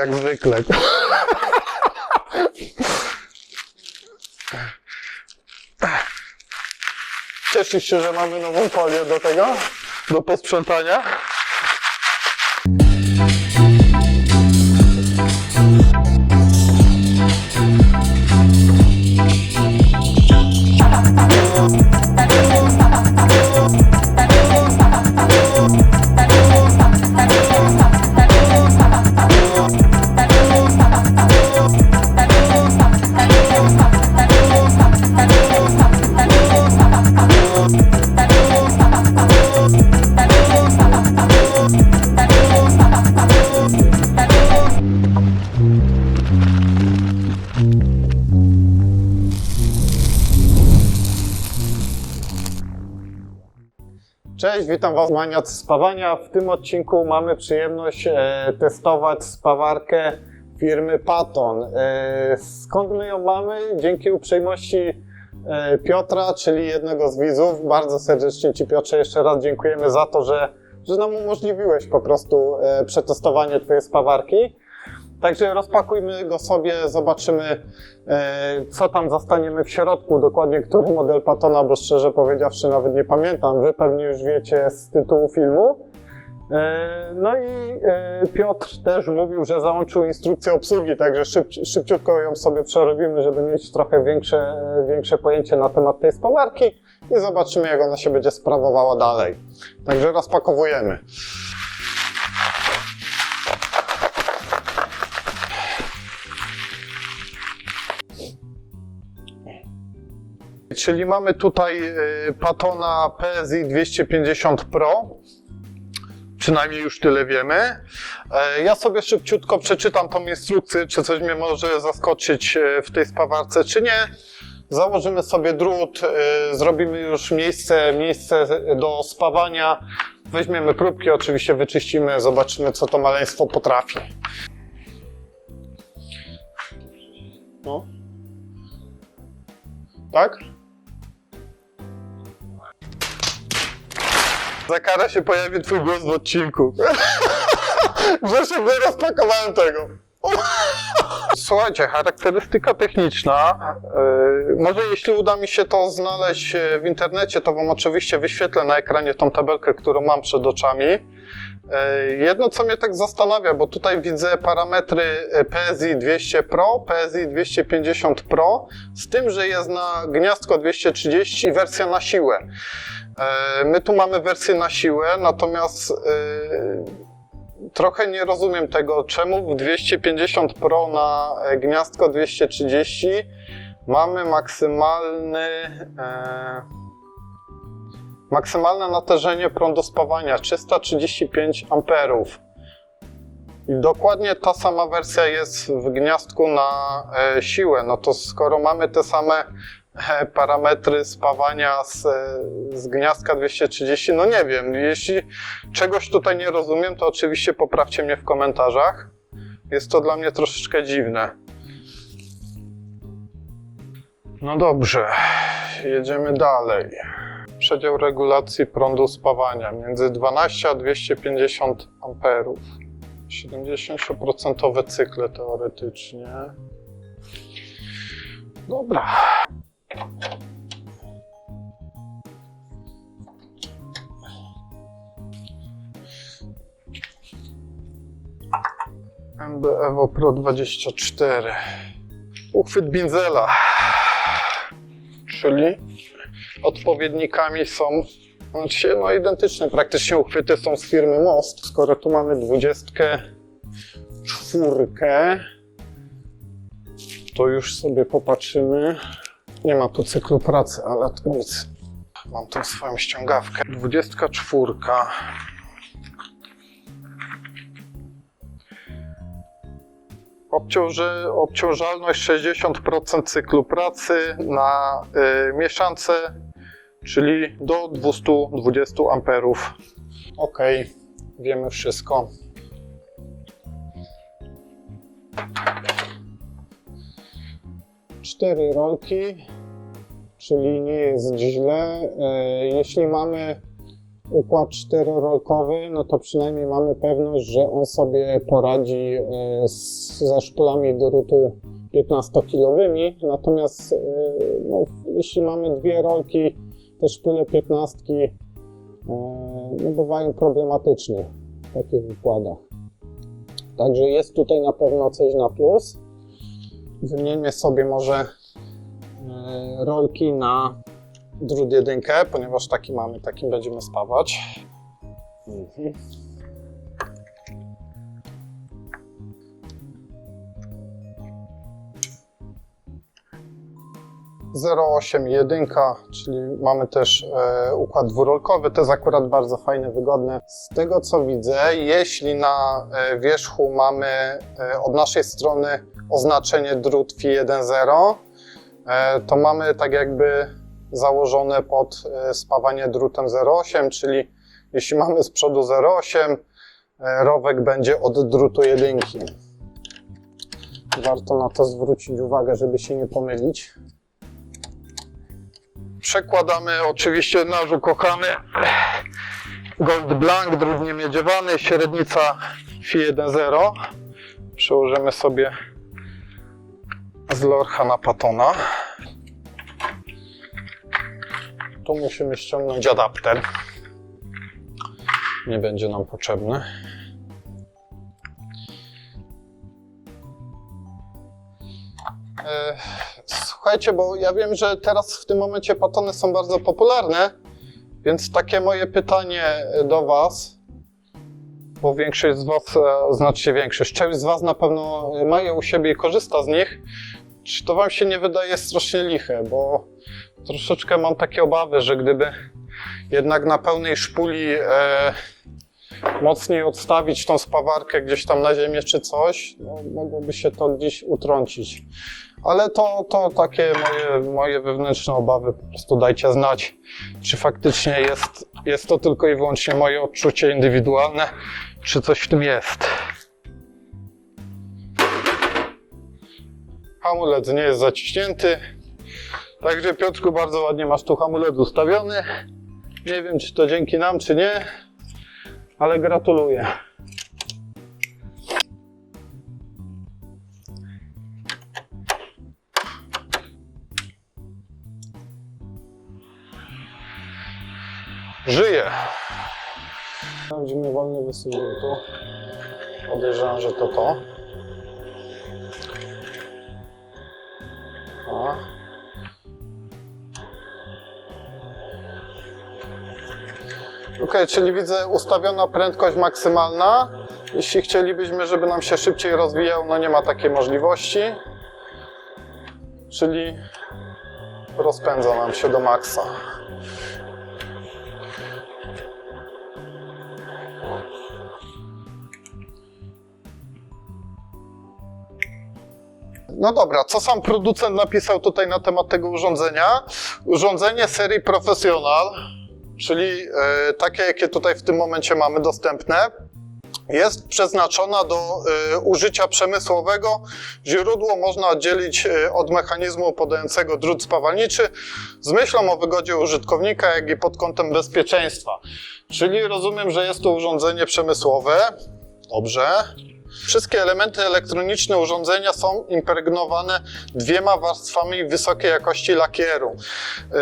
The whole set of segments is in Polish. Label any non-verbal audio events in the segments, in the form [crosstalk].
Jak zwykle. Cieszysz się, że mamy nową folię do tego? Do posprzątania? Cześć, witam Was Maniac Spawania. W tym odcinku mamy przyjemność e, testować spawarkę firmy Patton. E, skąd my ją mamy? Dzięki uprzejmości e, Piotra, czyli jednego z widzów. Bardzo serdecznie Ci Piotrze jeszcze raz dziękujemy za to, że, że nam umożliwiłeś po prostu e, przetestowanie Twojej spawarki. Także rozpakujmy go sobie, zobaczymy e, co tam zastaniemy w środku, dokładnie który model Patona, bo szczerze powiedziawszy nawet nie pamiętam. Wy pewnie już wiecie z tytułu filmu. E, No i e, Piotr też mówił, że załączył instrukcję obsługi, także szyb, szybciutko ją sobie przerobimy, żeby mieć trochę większe, większe pojęcie na temat tej spawarki i zobaczymy jak ona się będzie sprawowała dalej. Także rozpakowujemy. Czyli mamy tutaj y, Patona PSI 250 Pro. Przynajmniej już tyle wiemy. E, Ja sobie szybciutko przeczytam tą instrukcję, czy coś mnie może zaskoczyć e, w tej spawarce, czy nie. Założymy sobie drut, e, zrobimy już miejsce, miejsce do spawania. Weźmiemy próbki, oczywiście wyczyścimy, zobaczymy co to maleństwo potrafi. No. Tak? Za karę się pojawi twój głos w odcinku. [laughs] Że nie rozpakowałem tego. [laughs] Słuchajcie, charakterystyka techniczna. Yy, może jeśli uda mi się to znaleźć e, w internecie, to Wam oczywiście wyświetlę na ekranie tą tabelkę, którą mam przed oczami. Yy, Jedno, co mnie tak zastanawia, bo tutaj widzę parametry e, PSI 200 Pro, PSI 250 Pro, z tym, że jest na gniazdko 230 i wersja na siłę. E, My tu mamy wersję na siłę, natomiast e, trochę nie rozumiem tego, czemu w 250 Pro na e, gniazdko 230 mamy maksymalny maksymalne natężenie prądu spawania 335 amperów. Dokładnie ta sama wersja jest w gniazdku na siłę. No to skoro mamy te same parametry spawania z, z gniazdka 230, no nie wiem. Jeśli czegoś tutaj nie rozumiem, to oczywiście poprawcie mnie w komentarzach. Jest to dla mnie troszeczkę dziwne. No dobrze, jedziemy dalej. Przedział regulacji prądu spawania między 12 a 250 amperów. 70% cykle teoretycznie. Dobra. MB Evo Pro 24. Uchwyt Binzela. Czyli odpowiednikami są znaczy, no identyczne praktycznie uchwyty są z firmy Most. Skoro tu mamy 24, to już sobie popatrzymy. Nie ma tu cyklu pracy, ale to nic. Mam tą swoją ściągawkę. 24. Obciąży, obciążalność 60% cyklu pracy na y, mieszance, czyli do 220 amperów. Ok, wiemy wszystko. Cztery rolki, czyli nie jest źle. E, Jeśli mamy układ czterorolkowy, no to przynajmniej mamy pewność, że on sobie poradzi e, ze szpulami drutu 15-kilowymi. Natomiast e, no, jeśli mamy dwie rolki, te szpule 15 e, no, bywają problematyczne w takich układach. Także jest tutaj na pewno coś na plus. Wymieńmy sobie może e, rolki na drut jedynkę, ponieważ taki mamy, takim będziemy spawać. Mhm. 0,8 jedynka, czyli mamy też e, układ dwurolkowy. To jest akurat bardzo fajne, wygodne. Z tego co widzę, jeśli na e, wierzchu mamy e, od naszej strony oznaczenie drut Fi 1.0, e, to mamy tak jakby założone pod e, spawanie drutem 0,8, czyli jeśli mamy z przodu 0,8, e, rowek będzie od drutu jedynki. Warto na to zwrócić uwagę, żeby się nie pomylić. Przekładamy oczywiście nasz ukochany Gold Blanc, drut niemiedziewany, średnica Fi 1.0. Przełożymy sobie z Lorcha na Patona. Tu musimy ściągnąć adapter. Nie będzie nam potrzebny. E, Słuchajcie, bo ja wiem, że teraz w tym momencie patony są bardzo popularne, więc takie moje pytanie do Was, bo większość z Was, znaczy większość, część z Was na pewno ma je u siebie i korzysta z nich. Czy to Wam się nie wydaje strasznie liche? Bo troszeczkę mam takie obawy, że gdyby jednak na pełnej szpuli e, mocniej odstawić tą spawarkę gdzieś tam na ziemię czy coś, no, mogłoby się to gdzieś utrącić. Ale to, to takie moje, moje wewnętrzne obawy, po prostu dajcie znać, czy faktycznie jest, jest to tylko i wyłącznie moje odczucie indywidualne, czy coś w tym jest. Hamulec nie jest zaciśnięty, także Piotrku bardzo ładnie masz tu hamulec ustawiony. Nie wiem, czy to dzięki nam, czy nie, ale gratuluję. Żyje. Sprawdzimy wolny wysył drutu. Podejrzewam, że to to. O. Ok, czyli widzę ustawiona prędkość maksymalna. Jeśli chcielibyśmy, żeby nam się szybciej rozwijał, no nie ma takiej możliwości. Czyli rozpędza nam się do maksa. No dobra, co sam producent napisał tutaj na temat tego urządzenia? Urządzenie serii Professional, czyli e, takie, jakie tutaj w tym momencie mamy dostępne, jest przeznaczona do e, użycia przemysłowego. Źródło można oddzielić e, od mechanizmu podającego drut spawalniczy z myślą o wygodzie użytkownika, jak i pod kątem bezpieczeństwa. Czyli rozumiem, że jest to urządzenie przemysłowe. Dobrze. Wszystkie elementy elektroniczne urządzenia są impregnowane dwiema warstwami wysokiej jakości lakieru.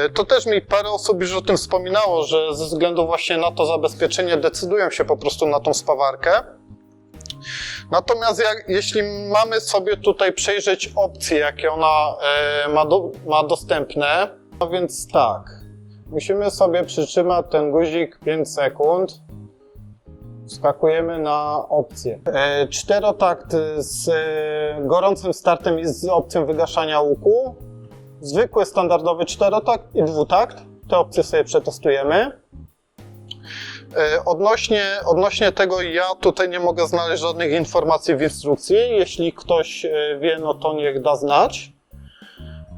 Y, To też mi parę osób już o tym wspominało, że ze względu właśnie na to zabezpieczenie decydują się po prostu na tą spawarkę. Natomiast jak, jeśli mamy sobie tutaj przejrzeć opcje, jakie ona e, ma, do, ma dostępne, no więc tak, musimy sobie przytrzymać ten guzik 5 sekund. Wskakujemy na opcję. E, czterotakt z e, gorącym startem i z opcją wygaszania łuku. Zwykły, standardowy czterotakt i dwutakt. Te opcje sobie przetestujemy. E, Odnośnie, odnośnie tego ja tutaj nie mogę znaleźć żadnych informacji w instrukcji. Jeśli ktoś e, wie, no to niech da znać.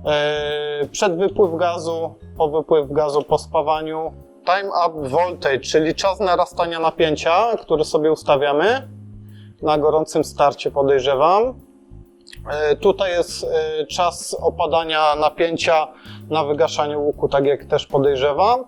E, Przed wypływ gazu, po wypływ gazu, po spawaniu. Time up voltage, czyli czas narastania napięcia, który sobie ustawiamy. Na gorącym starcie podejrzewam. E, Tutaj jest e, czas opadania napięcia na wygaszaniu łuku, tak jak też podejrzewam.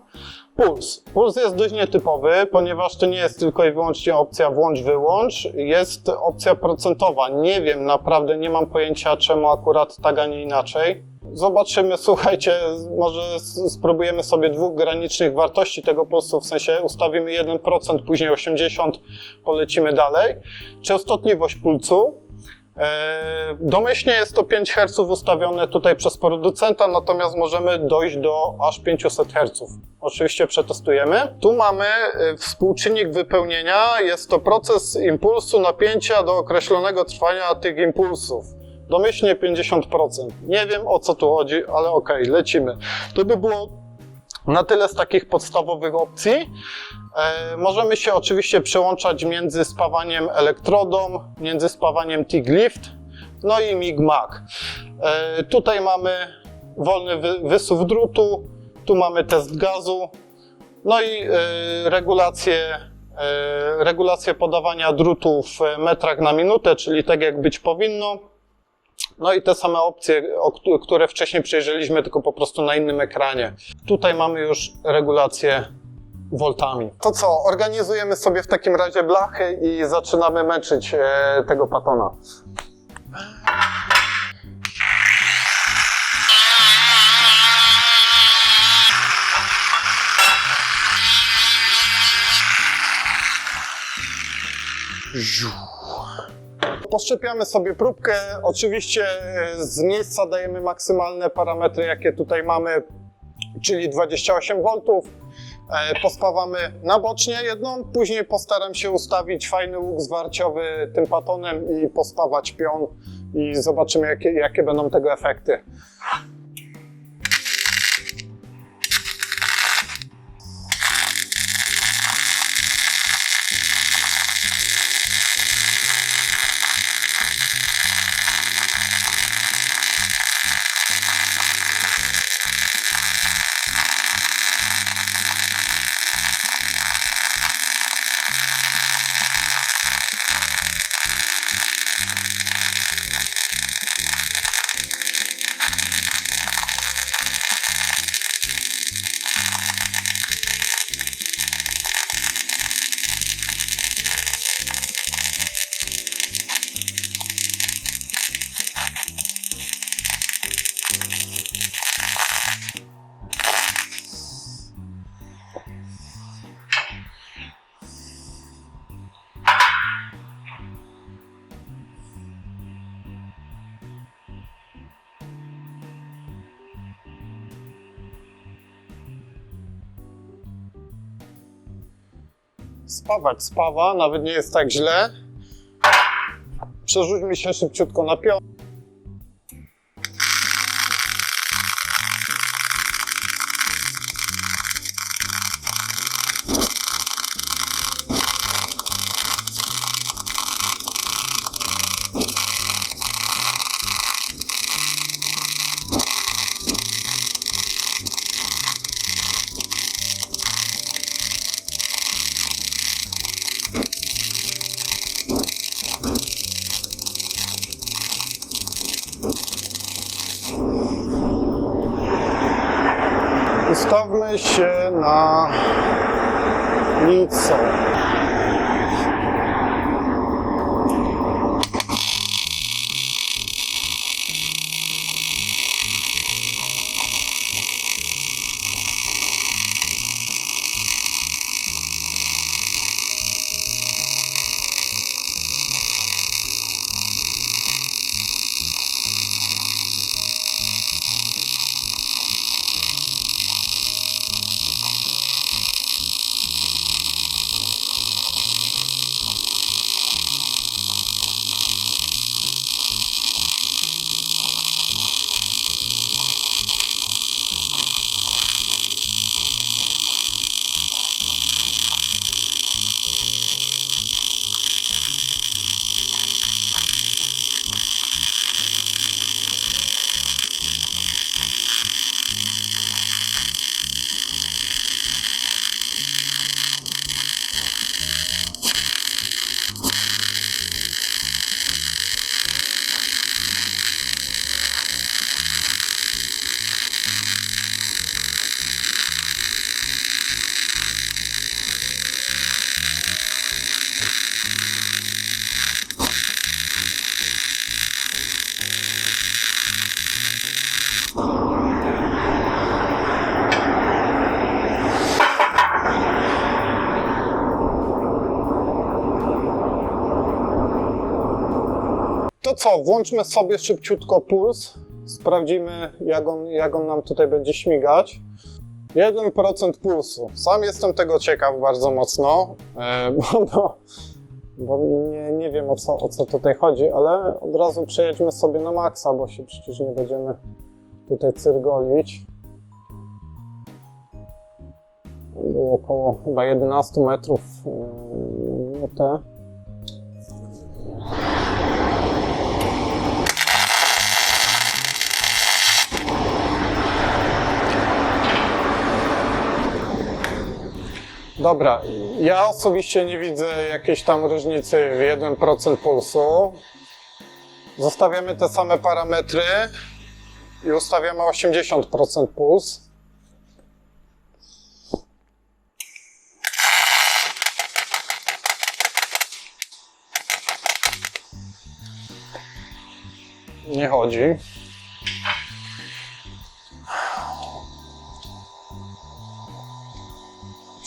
Puls. Puls jest dość nietypowy, ponieważ to nie jest tylko i wyłącznie opcja włącz-wyłącz, jest opcja procentowa. Nie wiem, naprawdę nie mam pojęcia, czemu akurat tak, a nie inaczej. Zobaczymy, [laughs] słuchajcie, może spróbujemy sobie dwóch granicznych wartości tego pulsu, w sensie ustawimy 1%, później 80%, polecimy dalej. Częstotliwość pulsu. E, Domyślnie jest to 5 Hz ustawione tutaj przez producenta, natomiast możemy dojść do aż 500 Hz. Oczywiście przetestujemy. Tu mamy e, współczynnik wypełnienia. Jest to proces impulsu napięcia do określonego trwania tych impulsów. Domyślnie 50%. Nie wiem o co tu chodzi, ale okej, lecimy. To by było na tyle z takich podstawowych opcji. E, możemy się oczywiście przełączać między spawaniem elektrodą, między spawaniem TIG Lift, no i MIG-MAG. E, tutaj mamy wolny wy, wysuw drutu, tu mamy test gazu, no i e, regulację, e, regulację podawania drutu w metrach na minutę, czyli tak jak być powinno. No i te same opcje, które wcześniej przejrzeliśmy, tylko po prostu na innym ekranie. Tutaj mamy już regulację voltami. To co, organizujemy sobie w takim razie blachy i zaczynamy męczyć e, tego patona. Poszczepiamy sobie próbkę. Oczywiście e, z miejsca dajemy maksymalne parametry, jakie tutaj mamy, czyli 28 V. E, Pospawamy nabocznie jedną, później postaram się ustawić fajny łuk zwarciowy tym patonem i pospawać pion i zobaczymy jakie, jakie będą tego efekty. Spawać spawa, nawet nie jest tak źle. Przerzućmy się szybciutko na pion. Ustawmy się na nic. Włączmy sobie szybciutko puls. Sprawdzimy, jak on, jak on nam tutaj będzie śmigać. 1% pulsu. Sam jestem tego ciekaw bardzo mocno, e, [laughs] bo, bo, bo nie, nie wiem o co, o co tutaj chodzi, ale od razu przejedźmy sobie na maksa, bo się przecież nie będziemy tutaj cyrgolić. Było około chyba 11 metrów e, na minutę. Dobra, ja osobiście nie widzę jakiejś tam różnicy w 1% pulsu. Zostawiamy te same parametry i ustawiamy 80% puls. Nie chodzi.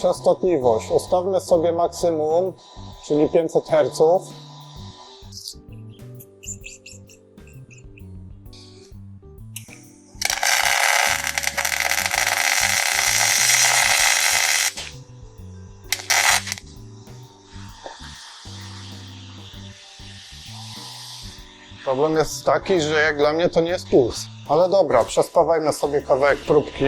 Częstotliwość. Ustawmy sobie maksimum, czyli 500 Hz. Problem jest taki, że jak dla mnie to nie jest puls. Ale dobra, przespawajmy sobie kawałek próbki.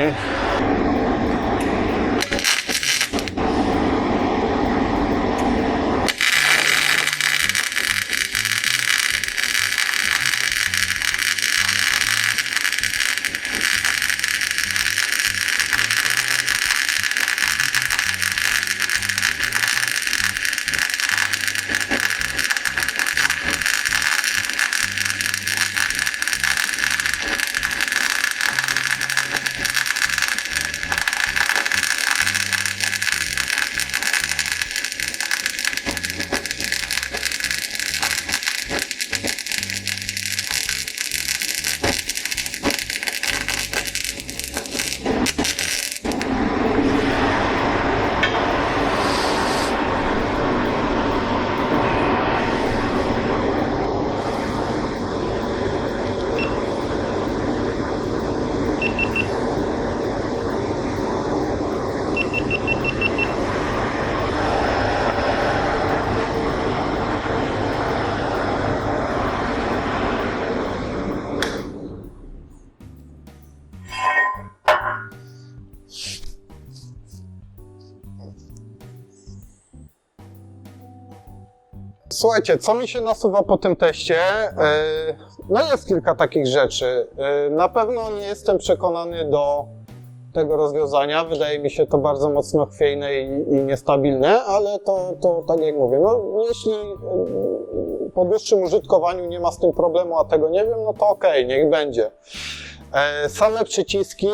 Słuchajcie, co mi się nasuwa po tym teście? Yy, No jest kilka takich rzeczy. Yy, Na pewno nie jestem przekonany do tego rozwiązania. Wydaje mi się to bardzo mocno chwiejne i, i niestabilne, ale to, to tak jak mówię, no jeśli yy, po dłuższym użytkowaniu nie ma z tym problemu, a tego nie wiem, no to okej, niech będzie. E, Same przyciski e,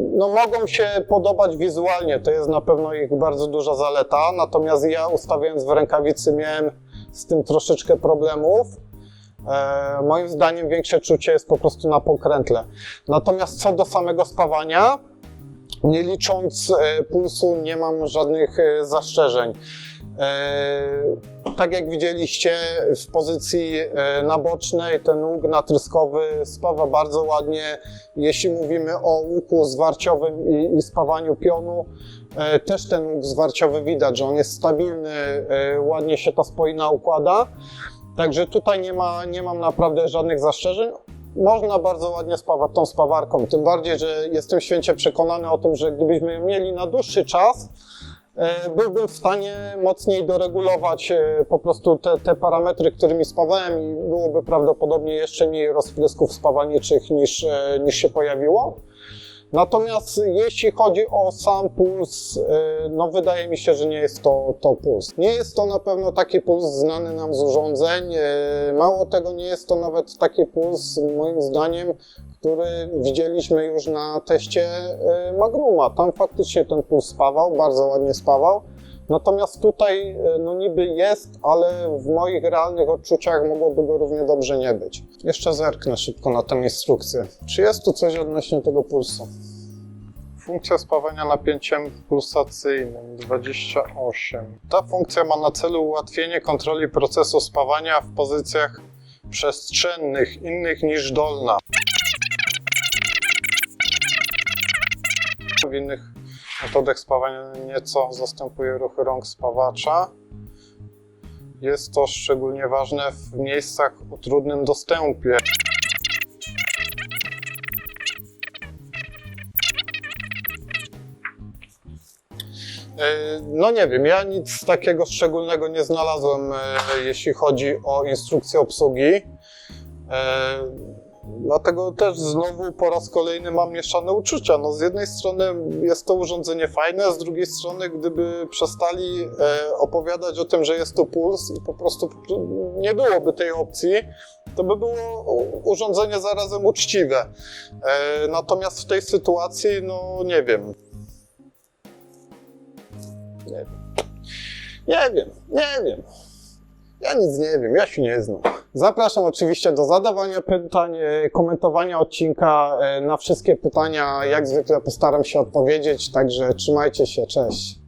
no, mogą się podobać wizualnie, to jest na pewno ich bardzo duża zaleta, natomiast ja ustawiając w rękawicy miałem z tym troszeczkę problemów. E, Moim zdaniem większe czucie jest po prostu na pokrętle. Natomiast co do samego spawania, nie licząc e, pulsu, nie mam żadnych e, zastrzeżeń. E, Tak jak widzieliście w pozycji e, nabocznej, ten łuk natryskowy spawa bardzo ładnie. Jeśli mówimy o łuku zwarciowym i, spawaniu pionu, e, też ten łuk zwarciowy widać, że on jest stabilny, ładnie się ta spoina układa. Także tutaj nie, ma, nie mam naprawdę żadnych zastrzeżeń. Można bardzo ładnie spawać tą spawarką, tym bardziej, że jestem święcie przekonany o tym, że gdybyśmy ją mieli na dłuższy czas, byłbym w stanie mocniej doregulować e, po prostu te, te parametry, którymi spawałem i byłoby prawdopodobnie jeszcze mniej rozprysków spawalniczych niż, e, niż się pojawiło. Natomiast jeśli chodzi o sam puls, y, no wydaje mi się, że nie jest to, to puls. Nie jest to na pewno taki puls znany nam z urządzeń. y, Mało tego, nie jest to nawet taki puls, moim zdaniem, który widzieliśmy już na teście y, Magruma. Tam faktycznie ten puls spawał, bardzo ładnie spawał. Natomiast tutaj, y, no niby jest, ale w moich realnych odczuciach mogłoby go równie dobrze nie być. Jeszcze zerknę szybko na tę instrukcję. Czy jest tu coś odnośnie tego pulsu? Funkcja spawania napięciem pulsacyjnym 28. Ta funkcja ma na celu ułatwienie kontroli procesu spawania w pozycjach przestrzennych, innych niż dolna. W innych metodach spawania nieco zastępuje ruchy rąk spawacza. Jest to szczególnie ważne w miejscach o trudnym dostępie. E, No nie wiem, ja nic takiego szczególnego nie znalazłem, e, jeśli chodzi o instrukcję obsługi. Dlatego też znowu po raz kolejny mam mieszane uczucia. No z jednej strony jest to urządzenie fajne, z drugiej strony gdyby przestali e, opowiadać o tym, że jest to puls i po prostu nie byłoby tej opcji, to by było urządzenie zarazem uczciwe. E, Natomiast w tej sytuacji, no nie wiem, nie wiem. Nie wiem, nie wiem. Ja nic nie wiem, ja się nie znam. Zapraszam oczywiście do zadawania pytań, e, komentowania odcinka. E, Na wszystkie pytania, jak zwykle, postaram się odpowiedzieć, także trzymajcie się, cześć.